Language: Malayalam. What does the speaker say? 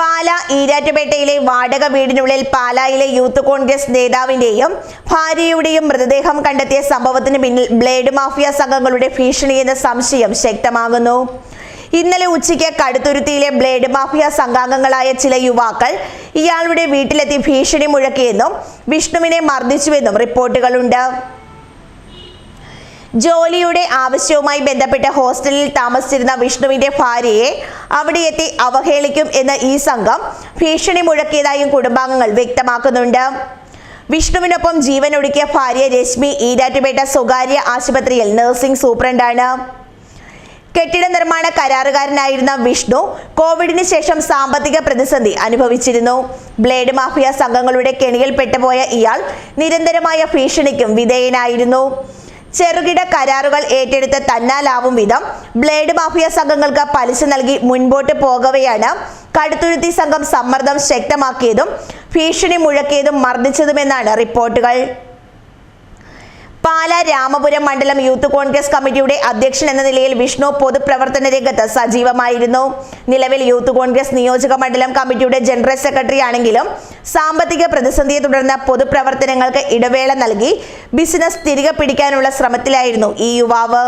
പാല ഈരാറ്റുപേട്ടയിലെ വാടക വീടിനുള്ളിൽ പാലായിലെ യൂത്ത് കോൺഗ്രസ് നേതാവിന്റെയും ഭാര്യയുടെയും മൃതദേഹം കണ്ടെത്തിയ സംഭവത്തിന് പിന്നിൽ ബ്ലേഡ് മാഫിയ സംഘങ്ങളുടെ ഭീഷണിയെന്ന സംശയം ശക്തമാകുന്നു. ഇന്നലെ ഉച്ചയ്ക്ക് കടുത്തുരുത്തിയിലെ ബ്ലേഡ് മാഫിയ സംഘാംഗങ്ങളായ ചില യുവാക്കൾ ഇയാളുടെ വീട്ടിലെത്തി ഭീഷണി മുഴക്കിയെന്നും വിഷ്ണുവിനെ മർദ്ദിച്ചുവെന്നും റിപ്പോർട്ടുകളുണ്ട്. ജോലിയുടെ ആവശ്യവുമായി ബന്ധപ്പെട്ട് ഹോസ്റ്റലിൽ താമസിച്ചിരുന്ന വിഷ്ണുവിന്റെ ഭാര്യയെ അവിടെ എത്തി അവഹേളിക്കും എന്ന് ഈ സംഘം ഭീഷണി മുഴക്കിയതായും കുടുംബാംഗങ്ങൾ വ്യക്തമാക്കുന്നുണ്ട്. വിഷ്ണുവിനൊപ്പം ജീവൻ ഒടുക്കിയ ഭാര്യ രശ്മി ഈരാറ്റുപേട്ട സ്വകാര്യ ആശുപത്രിയിൽ നഴ്സിംഗ് സൂപ്രണ്ടാണ്. കെട്ടിട നിർമ്മാണ കരാറുകാരനായിരുന്ന വിഷ്ണു കോവിഡിന് ശേഷം സാമ്പത്തിക പ്രതിസന്ധി അനുഭവിച്ചിരുന്നു. ബ്ലേഡ് മാഫിയ സംഘങ്ങളുടെ കെണിയിൽ പെട്ടുപോയ ഇയാൾ നിരന്തരമായ ഭീഷണിക്കും വിധേയനായിരുന്നു. ചെറുകിട കരാറുകൾ ഏറ്റെടുത്ത് തന്നാലാവും വിധം ബ്ലേഡ് മാഫിയ സംഘങ്ങൾക്ക് പലിശ നൽകി മുൻപോട്ട് പോകവെയാണ് കടുത്തുരുത്തി സംഘം സമ്മർദ്ദം ശക്തമാക്കിയതും ഭീഷണി മുഴക്കിയതും മർദ്ദിച്ചതുമെന്നാണ് റിപ്പോർട്ടുകൾ. പാല രാമപുരം മണ്ഡലം യൂത്ത് കോൺഗ്രസ് കമ്മിറ്റിയുടെ അധ്യക്ഷൻ എന്ന നിലയിൽ വിഷ്ണു പൊതുപ്രവർത്തന രംഗത്ത് സജീവമായിരുന്നു. നിലവിൽ യൂത്ത് കോൺഗ്രസ് നിയോജക മണ്ഡലം കമ്മിറ്റിയുടെ ജനറൽ സെക്രട്ടറി ആണെങ്കിലും സാമ്പത്തിക പ്രതിസന്ധിയെ തുടർന്ന് പൊതുപ്രവർത്തനങ്ങൾക്ക് ഇടവേള നൽകി. ബിസിനസ് തിരികെ പിടിക്കാനുള്ള ശ്രമത്തിലായിരുന്നു ഈ യുവാവ്.